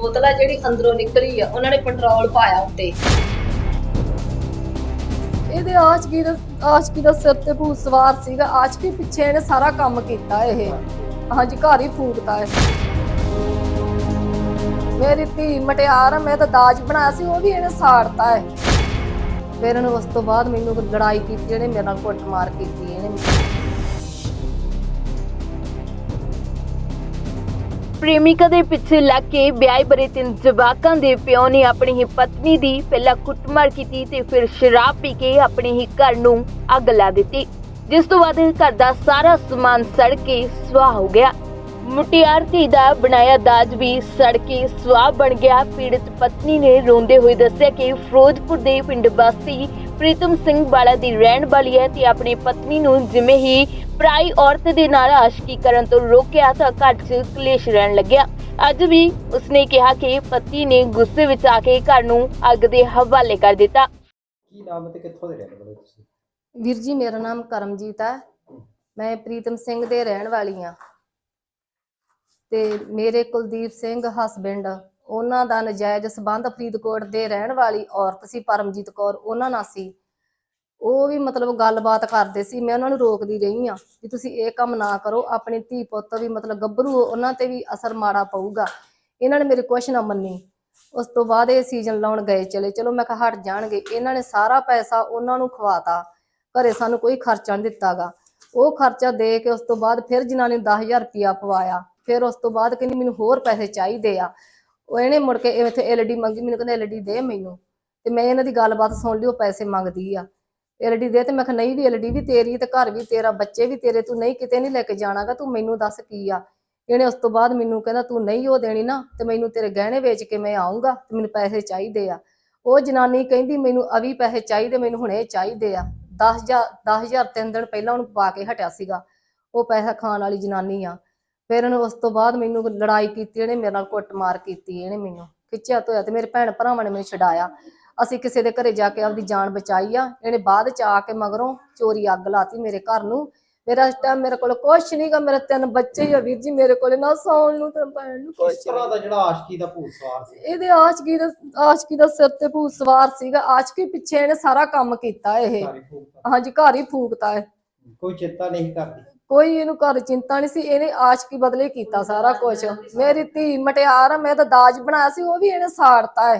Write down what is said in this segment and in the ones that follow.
ਬੋਤਲ ਆ ਜਿਹੜੀ ਅੰਦਰੋਂ ਨਿਕਲੀ ਆ ਉਹਨਾਂ ਨੇ ਪੈਟਰੋਲ ਪਾਇਆ ਉੱਤੇ। ਇਹਦੇ ਆਸ਼ਕੀ ਦਾ ਆਸ਼ਕੀ ਦਾ ਸਿਰ ਤੇ ਭੂਤ ਸਵਾਰ ਸੀਗਾ। ਆਸ਼ਕੀ ਪਿੱਛੇ ਇਹਨੇ ਸਾਰਾ ਕੰਮ ਕੀਤਾ ਇਹ। ਹਾਂਜੀ ਘਰ ਹੀ ਫੂਕਤਾ ਹੈ ਮੇਰੀ ਧੀ ਮਟਿਆਰ ਆ, ਮੈਂ ਤਾਂ ਦਾਜ ਬਣਾਇਆ ਸੀ ਉਹ ਵੀ ਇਹਨੇ ਸਾੜਤਾ ਹੈ ਫਿਰ ਇਹਨੇ ਉਸ ਤੋਂ ਬਾਅਦ ਮੈਨੂੰ ਲੜਾਈ ਕੀਤੀ ਇਹਨੇ ਮੇਰੇ ਨਾਲ ਕੁੱਟਮਾਰ ਕੀਤੀ ਇਹਨੇ ਪ੍ਰੇਮਿਕਾ ਦੇ ਪਿੱਛੇ ਲੱਗ ਕੇ ਵਿਆਹ ਬਰੇ ਤਿੰਨ ਜਵਾਕਾਂ ਦੇ ਪਿਓ ਨੇ ਆਪਣੀ ਹੀ ਪਤਨੀ ਦੀ ਪਹਿਲਾਂ ਕੁੱਟਮਾਰ ਕੀਤੀ ਤੇ ਫਿਰ ਸ਼ਰਾਬ ਪੀ ਕੇ ਆਪਣੇ ਹੀ ਘਰ ਨੂੰ ਅੱਗ ਲਾ ਦਿੱਤੀ, ਜਿਸ ਤੋਂ ਬਾਅਦ ਘਰ ਦਾ ਸਾਰਾ ਸਮਾਨ ਸੜ ਕੇ ਸੁਆਹ ਹੋ ਗਿਆ। ਮੁਟਿਆਰ ਧੀ ਦਾ ਬਣਾਇਆ ਦਾਜ ਵੀ ਸੜ ਕੇ ਸੁਆਹ ਬਣ ਗਿਆ। ਪੀੜਤ ਪਤਨੀ ਨੇ ਰੋਂਦੇ ਹੋਏ ਦੱਸਿਆ ਕਿ ਫਿਰੋਜ਼ਪੁਰ ਦੇ ਪਿੰਡ ਵਾਸੀ ਪ੍ਰੀਤਮ ਸਿੰਘ ਵਾਲਾ ਦੀ ਰਹਿਣ ਵਾਲੀ ਹੈ ਤੇ ਆਪਣੀ ਪਤਨੀ ਨੂੰ ਜਿਵੇਂ ਹੀ ਪਰਾਈ ਔਰਤ ਦੇ ਨਾਲ ਆਸ਼ਕੀ ਕਰਨ ਤੋਂ ਰੋਕਿਆ ਤਾਂ ਘਰ 'ਚ ਕਲੇਸ਼ ਰਹਿਣ ਲੱਗਿਆ। ਅੱਜ ਵੀ ਉਸਨੇ ਕਿਹਾ ਕਿ ਪਤੀ ਨੇ ਗੁੱਸੇ ਵਿੱਚ ਆ ਕੇ ਘਰ ਨੂੰ ਅੱਗ ਦੇ ਹਵਾਲੇ ਕਰ ਦਿੱਤਾ। ਕੀ ਨਾਮ ਤੇ ਕਿੱਥੋਂ ਦੇ ਰਹਿਣ ਵਾਲੇ ਹੋ ਤੁਸੀਂ? ਵੀਰ ਜੀ ਮੇਰਾ ਨਾਮ ਕਰਮਜੀਤ ਹੈ ਮੈਂ ਪ੍ਰੀਤਮ ਸਿੰਘ ਦੇ ਰਹਿਣ ਵਾਲੀ ਹਾਂ ਤੇ ਮੇਰੇ ਕੁਲਦੀਪ ਸਿੰਘ ਹਸਬੈਂਡ ਉਹਨਾਂ ਦਾ ਨਜਾਇਜ਼ ਸਬੰਧ ਫਰੀਦਕੋਟ ਦੇ ਰਹਿਣ ਵਾਲੀ ਔਰਤ ਸੀ ਪਰਮਜੀਤ ਕੌਰ। ਉਹਨਾਂ ਨਾਲ ਸੀ। ਉਹ ਵੀ ਮਤਲਬ ਗੱਲਬਾਤ ਕਰਦੇ ਸੀ, ਮੈਂ ਉਹਨਾਂ ਨੂੰ ਰੋਕਦੀ ਰਹੀ ਆ ਵੀ ਤੁਸੀਂ ਇਹ ਕੰਮ ਨਾ ਕਰੋ, ਆਪਣੀ ਧੀ ਪੁੱਤ ਵੀ ਮਤਲਬ ਗੱਭਰੂ ਉਹਨਾਂ ਤੇ ਵੀ ਅਸਰ ਮਾੜਾ ਪਊਗਾ। ਇਹਨਾਂ ਨੇ ਮੇਰੀ ਕੁਛ ਨਾ ਮੰਨੀ। ਉਸ ਤੋਂ ਬਾਅਦ ਇਹ ਸੀਜ਼ਨ ਲਾਉਣ ਗਏ ਚਲੇ। ਚਲੋ ਮੈਂ ਕਿਹਾ ਹਟ ਜਾਣਗੇ। ਇਹਨਾਂ ਨੇ ਸਾਰਾ ਪੈਸਾ ਉਹਨਾਂ ਨੂੰ ਖਵਾਤਾ। ਘਰੇ ਸਾਨੂੰ ਕੋਈ ਖਰਚਾ ਨਹੀਂ ਦਿੱਤਾਗਾ। ਉਹ ਖਰਚਾ ਦੇ ਕੇ ਉਸ ਤੋਂ ਬਾਅਦ ਫਿਰ ਜਨਾਨੀ ਨੇ 10000 ਰੁਪਇਆ ਪਵਾਇਆ, ਫਿਰ ਉਸ ਤੋਂ ਬਾਅਦ ਕਹਿੰਦੀ ਮੈਨੂੰ ਹੋਰ ਪੈਸੇ ਚਾਹੀਦੇ ਆ। ਉਹ ਇਹਨੇ ਮੁੜ ਕੇ ਇੱਥੇ ਐਲਡੀ ਮੰਗੀ, ਮੈਨੂੰ ਕਹਿੰਦਾ ਐਲਡੀ ਦੇ ਮੈਨੂੰ। ਤੇ ਮੈਂ ਇਹਨਾਂ ਦੀ ਗੱਲਬਾਤ ਸੁਣ ਲਈ, ਉਹ ਪੈਸੇ ਮੰਗਦੀ ਆ। ਐਲਡੀ ਦੇ ਤੇ ਮੈਂ ਕਿਹਾ, ਨਹੀਂ ਵੀ ਐਲਡੀ ਵੀ ਤੇਰੀ ਤੇ ਘਰ ਵੀ ਤੇਰਾ, ਬੱਚੇ ਵੀ ਤੇਰੇ, ਤੂੰ ਨਹੀਂ ਕਿਤੇ ਨਹੀਂ ਲੈ ਕੇ ਜਾਣਾਗਾ, ਤੂੰ ਮੈਨੂੰ ਦੱਸ ਕੀ ਆ? ਇਹਨੇ ਉਸ ਤੋਂ ਬਾਅਦ ਮੈਨੂੰ ਕਹਿੰਦਾ, ਤੂੰ ਨਹੀਂ ਉਹ ਦੇਣੀ ਨਾ, ਤੇ ਮੈਨੂੰ ਤੇਰੇ ਗਹਿਣੇ ਵੇਚ ਕੇ ਮੈਂ ਆਉਂਗਾ ਤੇ ਮੈਨੂੰ ਪੈਸੇ ਚਾਹੀਦੇ ਆ। ਉਹ ਜਨਾਨੀ ਕਹਿੰਦੀ, ਮੈਨੂੰ ਅਵੀ ਪੈਸੇ ਚਾਹੀਦੇ, ਮੈਨੂੰ ਹੁਣੇ ਚਾਹੀਦੇ ਆ। 10000 10000 ਤਿੰਨ ਦਿਨ ਪਹਿਲਾਂ ਉਹਨੂੰ ਪਾ ਕੇ ਹਟਿਆ ਸੀਗਾ, ਉਹ ਪੈਸਾ ਖਾਣ ਵਾਲੀ ਜਨਾਨੀ ਆ। ਫਿਰ ਉਹਨੇ ਉਸ ਤੋਂ ਬਾਅਦ ਮੈਨੂੰ ਲੜਾਈ ਕੀਤੀ, ਇਹਨੇ ਮੇਰੇ ਨਾਲ ਕੁੱਟਮਾਰ ਕੀਤੀ, ਇਹਨੇ ਮੈਨੂੰ ਖਿੱਚਿਆ ਧੋਇਆ ਤੇ ਮੇਰੇ ਭੈਣ ਭਰਾਵਾਂ ਨੇ ਮੈਨੂੰ ਛਡਾਇਆ। ਅਸੀਂ ਕਿਸੇ ਦੇ ਘਰੇ ਜਾ ਕੇ ਆਪਦੀ ਜਾਨ ਬਚਾਈ ਆ ਇਹਨੇ ਬਾਅਦ ਚ ਆ ਕੇ ਮਗਰੋਂ ਚੋਰੀ ਅੱਗ ਲਾਤੀ ਮੇਰੇ ਘਰ ਨੂੰ। ਮੇਰਾ ਟਾਈਮ ਮੇਰੇ ਕੋਲ ਕੁਛ ਨਹੀਂਗਾ ਮੇਰੇ ਤਿੰਨ ਬੱਚੇ ਹੀ ਆ ਵੀਰ ਜੀ ਮੇਰੇ ਕੋਲ ਨਾ ਸੌਣ ਨੂੰ ਤੇ ਭੈਣ ਨੂੰ ਕਿਸ ਕੁਛ ਤਰ੍ਹਾਂ ਦਾ ਜਿਹੜਾ ਆਸ਼ਕੀ ਦਾ ਭੂਤ ਸਵਾਰ ਸੀ? ਇਹਦੇ ਆਸ਼ਕੀ ਦਾ ਆਸ਼ਕੀ ਦਾ ਸਿਰ ਤੇ ਭੂਤ ਸਵਾਰ ਸੀਗਾ। ਆਸ਼ਕੀ ਪਿੱਛੇ ਇਹਨੇ ਸਾਰਾ ਕੰਮ ਕੀਤਾ ਇਹ। ਸਾਰੀ ਭੂਤ ਹਾਂਜੀ ਘਰ ਹੀ ਫੂਕਤਾ ਹੈ ਕੋਈ ਚਿੰਤਾ ਨਹੀਂ ਕਰਦੀ? ਕੋਈ ਇਹਨੂੰ ਘਰ ਚਿੰਤਾ ਨਹੀਂ ਸੀ ਇਹਨੇ ਆਸ਼ਕੀ ਬਦਲੇ ਕੀਤਾ ਸਾਰਾ ਕੁਝ ਮੇਰੀ ਧੀ ਮਟਿਆਰ ਆ ਮੈਂ ਤਾਂ ਦਾਜ ਬਣਾਇਆ ਸੀ ਉਹ ਵੀ ਇਹਨੇ ਸਾੜਤਾ ਹੈ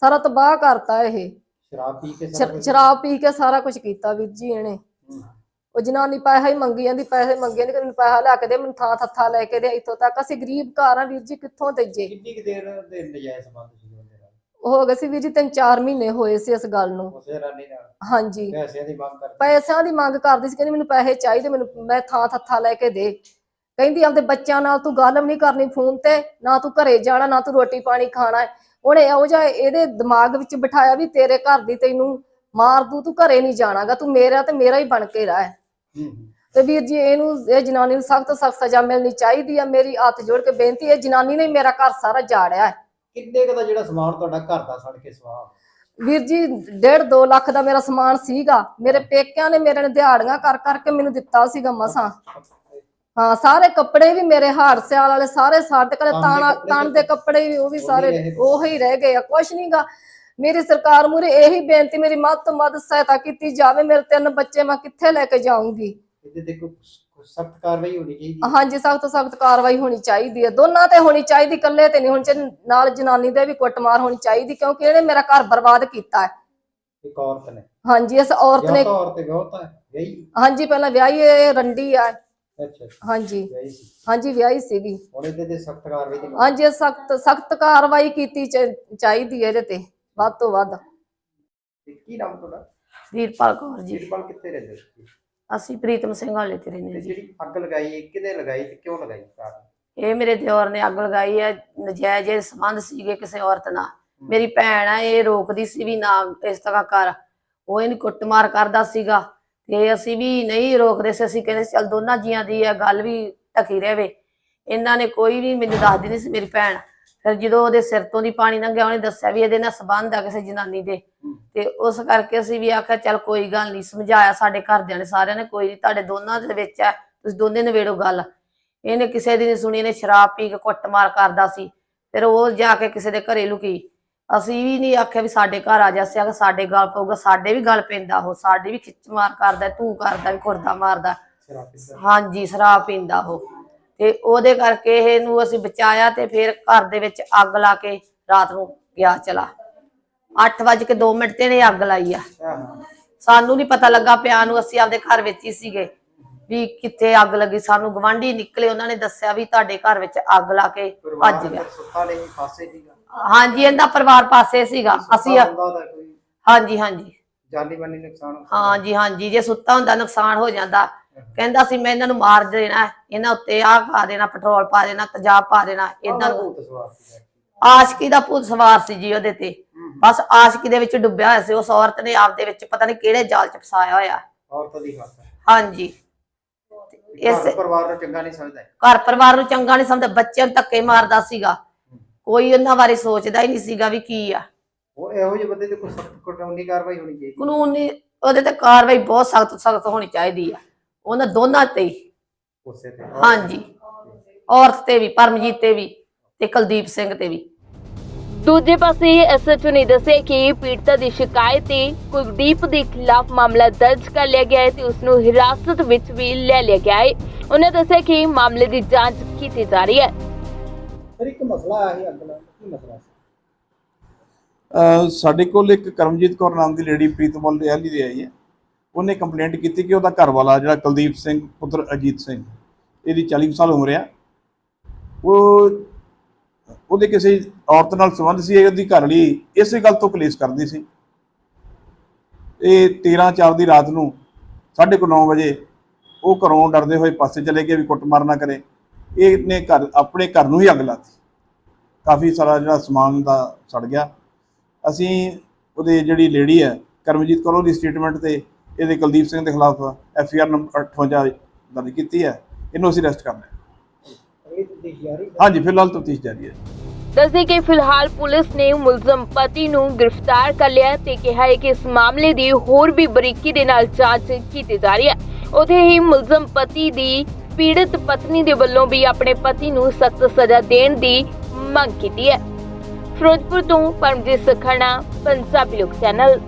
ਸਾਰਾ ਤਬਾਹ ਕਰਤਾ ਇਹ। ਸ਼ਰਾਬ ਪੀ ਕੇ ਸਾਰਾ ਸ਼ਰ- ਕੁਝ- ਸ਼ਰਾਬ ਪੀ ਕੇ ਸਾਰਾ ਕੁਝ ਕੀਤਾ ਵੀਰ ਜੀ ਇਹਨੇ। ਹੂੰ। ਉਹ ਜਨਾਨੀ ਪੈਸਾ ਹੀ ਮੰਗੀ ਜਾਂਦੀ ਪੈਸੇ ਮੰਗੇ ਜਾਂਦੀ ਕਿ ਮੈਨੂੰ ਪੈਸਾ ਲੈ ਕੇ ਦੇ ਮੈਨੂੰ ਥਾਂ ਥੱਥਾ ਲੈ ਕੇ ਦੇ ਇੱਥੋਂ ਤੱਕ। ਅਸੀਂ ਗਰੀਬ ਘਰ ਆ ਵੀਰ ਜੀ ਕਿੱਥੋਂ ਦੇਈਏ? ਕਿੰਨੀ ਕੁ ਦੇਰ ਦੇ ਨਜਾਇਜ਼ ਸੰਬੰਧ ਸੀ ਉਹਦੇ ਨਾਲ ਹੋ ਗਏ ਸੀ ਵੀਰ ਜੀ ਤਿੰਨ ਚਾਰ ਮਹੀਨੇ ਹੋਏ ਸੀ ਇਸ ਗੱਲ ਨੂੰ। ਉਸੇ ਰਾਨੀ ਨਾਲ। ਹਾਂਜੀ। ਪੈਸਿਆਂ ਦੀ ਮੰਗ ਕਰਦੀ। ਪੈਸਿਆਂ ਦੀ ਮੰਗ ਕਰਦੀ ਸੀ ਕਹਿੰਦੀ ਮੈਨੂੰ ਪੈਸੇ ਚਾਹੀਦੇ ਮੈਨੂੰ ਮੈਂ ਥਾਂ ਥੱਥਾ ਲੈ ਕੇ ਦੇ। ਕਹਿੰਦੀ ਆਪਦੇ ਬੱਚਿਆਂ ਨਾਲ ਤੂੰ ਗੱਲ ਵੀ ਨਹੀਂ ਕਰਨੀ ਫੋਨ ਤੇ ਨਾ ਤੂੰ ਘਰੇ ਜਾਣਾ ਨਾ ਤੂੰ ਰੋਟੀ ਪਾਣੀ ਖਾਣਾ। ਹੈ। ਉਹਨੇ ਇਹੋ ਜਿਹਾ ਇਹਦੇ ਦਿਮਾਗ ਵਿੱਚ ਬਿਠਾਇਆ ਵੀ ਤੇਰੇ ਘਰ ਦੀ ਤੈਨੂੰ ਮਾਰ ਦੂ ਤੂੰ ਘਰੇ ਨਹੀਂ ਜਾਣਾਗਾ ਤੂੰ ਮੇਰਾ ਤੇ ਮੇਰਾ ਹੀ ਬਣ ਕੇ ਰਹਿ। ਹੂੰ ਹੂੰ। ਤੇ ਵੀਰ ਜੀ ਇਹਨੂੰ ਇਹ ਜਨਾਨੀ ਨੂੰ ਸਖਤ ਸਖਤ ਸਜ਼ਾ ਮਿਲਣੀ ਚਾਹੀਦੀ ਆ ਮੇਰੀ ਹੱਥ ਜੋੜ ਕੇ ਬੇਨਤੀ ਇਹ ਜਨਾਨੀ ਨੇ ਹੀ ਮੇਰਾ ਘਰ ਸਾਰਾ ਜਾੜਿਆ। ਹੈ ਕਿੰਨੇ ਕੁ ਦਾ ਜਿਹੜਾ ਸਮਾਨ ਤੁਹਾਡਾ ਘਰ ਦਾ ਸੜ ਕੇ ਸਵਾਹ? ਵੀਰ ਜੀ ਡੇਢ 2 ਲੱਖ ਦਾ ਮੇਰਾ ਸਮਾਨ ਸੀਗਾ। ਮੇਰੇ ਪੇਕਿਆਂ ਨੇ ਮੇਰੇ ਨੇ ਦਿਹਾੜੀਆਂ ਕਰ ਕਰਕੇ ਮੈਨੂੰ ਦਿੱਤਾ ਸੀਗਾ ਮਸਾਂ। ਹਾਂ ਸਾਰੇ ਕੱਪੜੇ ਵੀ ਮੇਰੇ ਹਾਰ ਸਿਆਲ ਵਾਲੇ ਸਾਰੇ ਸਾਡੇ ਕੋਲੇ ਤਾਣਾ ਤਨ ਦੇ ਕੱਪੜੇ। ਵੀ ਉਹ ਵੀ ਸਾਰੇ। ਉਹੀ ਰਹਿ ਗਏ ਆ ਕੁਛ ਨਹੀਂਗਾ ਮੇਰੀ ਸਰਕਾਰ ਮੂਰੇ ਇਹੀ ਬੇਨਤੀ ਮੇਰੀ ਮੱਦ ਤੋਂ ਮੱਦ ਸਹਾਇਤਾ ਕੀਤੀ ਜਾਵੇ ਮੇਰੇ ਤਿੰਨ ਬੱਚੇ ਮੈਂ ਕਿੱਥੇ ਲੈ ਕੇ ਜਾਊਂਗੀ? ਇਹਦੇ ਤੇ ਕੋਈ ਸਖਤ ਕਾਰਵਾਈ ਹੋਣੀ ਚਾਹੀਦੀ ਹੈ। ਹਾਂਜੀ ਸਖਤ ਸਖਤ ਕਾਰਵਾਈ ਹੋਣੀ ਚਾਹੀਦੀ ਹੈ। ਦੋਨਾਂ ਤੇ ਹੋਣੀ ਚਾਹੀਦੀ ਇਕੱਲੇ ਤੇ ਨਹੀਂ ਹੋਣੀ ਚਾਹੀਦੀ ਨਾਲ ਜਨਾਨੀ ਦੇ ਵੀ ਕੁੱਟਮਾਰ ਹੋਣੀ ਚਾਹੀਦੀ ਕਿਉਂਕਿ ਇਹਨੇ ਮੇਰਾ ਘਰ ਬਰਬਾਦ ਕੀਤਾ ਹੈ। ਇੱਕ ਔਰਤ ਨੇ। ਹਾਂਜੀ ਇਸ ਔਰਤ ਨੇ ਤਾਂ ਹੈ ਤਾਂ ਹਾਂਜੀ ਪਹਿਲਾਂ ਵਿਆਹੀ ਇਹ ਰੰਡੀ ਆ ਅੱਛਾ ਹਾਂਜੀ। ਵਿਆਹੀ ਸੀ? ਹਾਂਜੀ ਵਿਆਹੀ ਸੀਗੀ। ਹੁਣ ਇਹਦੇ ਤੇ ਸਖਤ ਕਾਰਵਾਈ ਦੀ ਮੰਗ? ਹਾਂਜੀ ਸਖਤ ਸਖਤ ਕਾਰਵਾਈ ਕੀਤੀ ਚ- ਚਾਹੀਦੀ ਹੈ ਇਹਦੇ ਤੇ ਵੱਧ ਤੋਂ ਵੱਧ। ਕੀ ਨਾਮ ਤੁਹਾਡਾ? ਵੀਰਪਾਲ ਕੌਰ ਜੀ। ਜੀਰਪਾਲ ਕਿੱਥੇ ਰਹਿੰਦੇ ਸੀ? ਅਸੀਂ ਪ੍ਰੀਤਮ ਸਿੰਘ ਵਾਲੇ ਤੇ ਰਹਿੰਦੇ ਤੇ ਜੀ ਜਿਹੜੀ ਅੱਗ ਲਗਾਈ ਇਹ ਕਿਹਦੇ ਲਗਾਈ ਤੇ ਕਿਉਂ ਲਗਾਈ ਕਾਰਨ ਇਹ ਮੇਰੇ ਦਿਓਰ ਨੇ ਅੱਗ ਲਗਾਈ ਹੈ ਨਜਾਇਜ਼ ਇਹ ਸੰਬੰਧ ਸੀਗੇ ਕਿਸੇ ਔਰਤ ਨਾਲ। ਮੇਰੀ ਭੈਣ ਆ ਇਹ ਰੋਕਦੀ ਸੀ ਵੀ ਨਾ ਇਸ ਤਰ੍ਹਾਂ ਕਰ। ਉਹ ਇਹਨੂੰ ਕੁੱਟਮਾਰ ਕਰਦਾ ਸੀਗਾ। ਤੇ ਅਸੀਂ ਵੀ ਨਹੀਂ ਰੋਕਦੇ ਸੀ ਅਸੀਂ ਕਹਿੰਦੇ ਸੀ, ਚੱਲ ਦੋਨਾਂ ਜੀਆਂ ਦੀ ਆ ਗੱਲ ਵੀ ਢਕੀ ਰਹੇ। ਇਹਨਾਂ ਨੇ ਕੋਈ ਵੀ ਮੈਨੂੰ ਦੱਸਦੀ ਨਹੀਂ ਸੀ ਮੇਰੀ ਭੈਣ। ਫਿਰ ਜਦੋਂ ਉਹਦੇ ਸਿਰ ਤੋਂ ਦੀ ਪਾਣੀ ਲੰਘਿਆ ਉਹਨੇ ਦੱਸਿਆ ਵੀ ਇਹਦੇ ਨਾਲ ਸੰਬੰਧ ਆ ਕਿਸੇ ਜਨਾਨੀ ਦੇ। ਤੇ ਉਸ ਕਰਕੇ ਅਸੀਂ ਵੀ ਆਖਿਆ ਚੱਲ ਕੋਈ ਗੱਲ ਨਹੀਂ ਸਮਝਾਇਆ ਸਾਡੇ ਘਰਦਿਆਂ ਨੇ ਸਾਰਿਆਂ ਨੇ ਕੋਈ ਨਹੀਂ ਤੁਹਾਡੇ ਦੋਨਾਂ ਦੇ ਵਿੱਚ ਹੈ ਤੁਸੀਂ ਦੋਨੇ ਨਵੇੜੋ ਗੱਲ। ਇਹਨੇ ਕਿਸੇ ਦੀ ਨਹੀਂ ਸੁਣੀ ਇਹਨੇ ਸ਼ਰਾਬ ਪੀ ਕੇ ਕੁੱਟਮਾਰ ਕਰਦਾ ਸੀ। ਫਿਰ ਉਹ ਜਾ ਕੇ ਕਿਸੇ ਦੇ ਘਰੇ ਲੁਕੀ। ਅਸੀਂ ਵੀ ਨਹੀਂ ਆਖਿਆ ਵੀ ਸਾਡੇ ਘਰ ਆ ਜਾ ਆਖਿਆ ਸਾਡੇ ਗੱਲ ਪਊਗਾ ਸਾਡੇ ਵੀ ਗੱਲ ਪੈਂਦਾ ਉਹ ਸਾਡੀ ਵੀ ਖਿੱਚ ਮਾਰ ਕਰਦਾ ਤੂੰ ਕਰਦਾ ਵੀ ਖੁਰਦਾ ਮਾਰਦਾ। ਹਾਂਜੀ ਸ਼ਰਾਬ ਪੀਂਦਾ ਉਹ। ਤੇ ਉਹਦੇ ਕਰਕੇ ਇਹਨੂੰ ਅਸੀਂ ਬਚਾਇਆ ਤੇ ਫਿਰ ਘਰ ਦੇ ਵਿੱਚ ਅੱਗ ਲਾ ਕੇ ਰਾਤ ਨੂੰ ਗਿਆ ਚਲਾ। 8:02 ਮਿੰਟ ਤੇ ਨੇ ਅੱਗ ਲਾਈ ਆ। ਸਾਨੂੰ ਨਹੀਂ ਪਤਾ ਲੱਗਾ ਪਿਆ ਨੂੰ ਅਸੀਂ ਆਪਦੇ ਘਰ ਵਿੱਚ ਹੀ ਸੀਗੇ। ਵੀ ਕਿੱਥੇ ਅੱਗ ਲੱਗੀ ਸਾਨੂੰ ਗਵਾਂਢੀ ਨਿਕਲੇ ਉਹਨਾਂ ਨੇ ਦੱਸਿਆ ਵੀ ਤੁਹਾਡੇ ਘਰ ਵਿੱਚ ਅੱਗ ਲਾ ਕੇ ਭੱਜ ਗਿਆ। ਸੁੱਤਾ ਨਹੀਂ ਪਾਸੇ ਸੀਗਾ। ਹਾਂਜੀ ਇਹਦਾ ਪਰਿਵਾਰ ਪਾਸੇ ਸੀਗਾ। ਅਸੀਂ ਹਾਂਜੀ ਹਾਂਜੀ। ਜਾਨੀ ਮਾਨੀ ਨੁਕਸਾਨ। ਹਾਂਜੀ ਹਾਂਜੀ। ਜੇ ਸੁੱਤਾ ਹੁੰਦਾ ਨੁਕਸਾਨ ਹੋ ਜਾਂਦਾ। ਕਹਿੰਦਾ ਸੀ ਮੈਂ ਇਹਨਾਂ ਨੂੰ ਮਾਰ ਦੇਣਾ। ਇਹਨਾਂ ਉੱਤੇ ਆਹ ਪਾ ਦੇਣਾ ਪੈਟਰੋਲ ਪਾ ਦੇਣਾ ਤੇਜ਼ਾਬ ਪਾ ਦੇਣਾ। ਇਦਾਂ ਆਸ਼ਕੀ ਦਾ ਭੂਤ ਸਵਾਰ ਸੀ ਜੀ ਉਹਦੇ ਤੇ। ਬਸ ਆਸ਼ਕੀ ਦੇ ਵਿੱਚ ਡੁੱਬਿਆ ਹੋਇਆ ਸੀ। ਉਸ ਔਰਤ ਨੇ ਆਪਦੇ ਵਿੱਚ ਪਤਾ ਨਹੀਂ ਕਿਹੜੇ ਜਾਲ ਚ ਫਸਾਇਆ ਹੋਇਆ। ਔਰਤ ਦੀ ਹੱਥ ਹਾਂਜੀ। ਇਸ ਪਰਿਵਾਰ ਨੂੰ ਚੰਗਾ ਨਹੀਂ ਸਮਝਦਾ। ਘਰ ਪਰਿਵਾਰ ਨੂੰ ਚੰਗਾ ਨਹੀਂ ਸਮਝਦਾ। ਬੱਚਿਆਂ ਨੂੰ ਧੱਕੇ ਮਾਰਦਾ ਸੀਗਾ। ਕੋਈ ਉਹਨਾਂ ਬਾਰੇ ਸੋਚਦਾ ਹੀ ਨਹੀਂ ਸੀਗਾ ਵੀ ਕੀ ਆ। ਉਹ ਇਹੋ ਜਿਹੇ ਬੰਦੇ ਤੇ ਕੋਈ ਸਖਤ ਕਾਨੂੰਨੀ ਕਾਰਵਾਈ ਹੋਣੀ ਚਾਹੀਦੀ। ਕਾਨੂੰਨੀ ਉਹਦੇ ਤੇ ਕਾਰਵਾਈ ਬਹੁਤ ਸਖਤ ਸਖਤ ਹੋਣੀ ਚਾਹੀਦੀ ਆ। ਉਹਨਾਂ ਦੋਨਾਂ ਤੇ ਹੀ। ਉਸੇ ਤੇ। ਹਾਂਜੀ। ਔਰਤ ਤੇ ਵੀ ਪਰਮਜੀਤ ਤੇ ਵੀ ਤੇ ਕੁਲਦੀਪ ਸਿੰਘ ਤੇ ਵੀ। ਦੂਜੇ ਪਾਸੇ ਐਸਐਚਓ ਨੇ ਦੱਸਿਆ ਕਿ ਪੀੜਤਾ ਦੀ ਸ਼ਿਕਾਇਤ ਤੇ ਕੁਲਦੀਪ ਦੇ ਖਿਲਾਫ ਮਾਮਲਾ ਦਰਜ ਕਰ ਲਿਆ ਗਿਆ ਹੈ ਤੇ ਉਸ ਨੂੰ ਹਿਰਾਸਤ ਵਿੱਚ ਵੀ ਲੈ ਲਿਆ ਗਿਆ ਹੈ। ਉਹਨਾਂ ਦੱਸਿਆ ਕਿ ਮਾਮਲੇ ਦੀ ਜਾਂਚ ਕੀਤੀ ਜਾ ਰਹੀ ਹੈ। ਸਰ ਇੱਕ ਮਸਲਾ ਆਇਆ ਸੀ ਅਗਲਾ ਕੀ ਮਸਲਾ ਸੀ? ਸਾਡੇ ਕੋਲ ਇੱਕ ਕਰਮਜੀਤ ਕੌਰ ਨਾਮ ਦੀ ਲੇਡੀ ਪ੍ਰੀਤਮਲ ਰਿਆਲੀ ਦੀ ਆਈ ਹੈ। ਉਹਨੇ ਕੰਪਲੇਂਟ ਕੀਤੀ ਕਿ ਉਹਦਾ ਘਰ ਵਾਲਾ ਜਿਹੜਾ ਕੁਲਦੀਪ ਸਿੰਘ, ਪੁੱਤਰ ਅਜੀਤ ਸਿੰਘ, ਇਹਦੀ 40 ਸਾਲ ਉਮਰ ਆ। ਉਹ ਉਹਦੇ ਕਿਸੇ ਔਰਤ ਨਾਲ ਸੰਬੰਧ ਸੀ ਉਹਦੀ ਘਰ ਵਾਲੀ ਇਸੇ ਗੱਲ ਤੋਂ ਕਲੇਸ਼ ਕਰਦੀ ਸੀ। ਇਹ 13 4 ਦੀ ਰਾਤ ਨੂੰ 9:30 ਵਜੇ ਉਹ ਘਰੋਂ ਡਰਦੇ ਹੋਏ ਪਾਸੇ ਚਲੇ ਗਏ ਵੀ ਕੁੱਟਮਾਰ ਨਾ ਕਰੇ। ਇਹਨੇ ਘਰ, ਆਪਣੇ ਘਰ ਨੂੰ ਹੀ ਅੱਗ ਲਾਤੀ। ਕਾਫੀ ਸਾਰਾ ਜਿਹੜਾ ਸਮਾਨ ਦਾ ਸੜ ਗਿਆ। ਅਸੀਂ ਉਹਦੇ ਜਿਹੜੀ ਲੇਡੀ ਹੈ, ਕਰਮਜੀਤ ਕੌਰ, ਉਹਦੀ ਸਟੇਟਮੈਂਟ ਤੇ ਇਹਦੇ ਕੁਲਦੀਪ ਸਿੰਘ ਦੇ ਖਿਲਾਫ ਐਫ ਆਈ ਆਰ ਨੰਬਰ 58 ਦਰਜ ਕੀਤੀ ਹੈ। ਇਹਨੂੰ ਅਸੀਂ ਅਰੈਸਟ ਕਰ ਲਿਆ। ਹਾਂਜੀ, ਫਿਲਹਾਲ ਤਫਤੀਸ਼ ਜਾਰੀ ਹੈ। ਦੱਸਦੇ ਕਿ ਫਿਲਹਾਲ ਪੁਲਿਸ ਨੇ ਮੁਲਜ਼ਮ ਪਤੀ ਨੂੰ ਗ੍ਰਿਫਤਾਰ ਕਰ ਲਿਆ ਤੇ ਕਿਹਾ ਹੈ ਕਿ ਇਸ ਮਾਮਲੇ ਦੀ ਹੋਰ ਵੀ ਬਰੀਕੀ ਦੇ ਨਾਲ ਜਾਂਚ ਕੀਤੀ ਜਾ ਰਹੀ ਹੈ। ਉਥੇ ਹੀ ਮੁਲਜ਼ਮ ਪਤੀ ਦੀ ਪੀੜਤ ਪਤਨੀ ਦੇ ਵੱਲੋਂ ਵੀ ਆਪਣੇ ਪਤੀ ਨੂੰ ਸਖਤ ਸਜ਼ਾ ਦੇਣ ਦੀ ਮੰਗ ਕੀਤੀ ਹੈ। ਫਿਰੋਜ਼ਪੁਰ ਤੋਂ ਪਰਮਜੀਤ ਸਖਣਾ, ਪੰਜਾਬੀ ਲੋਕ ਚੈਨਲ।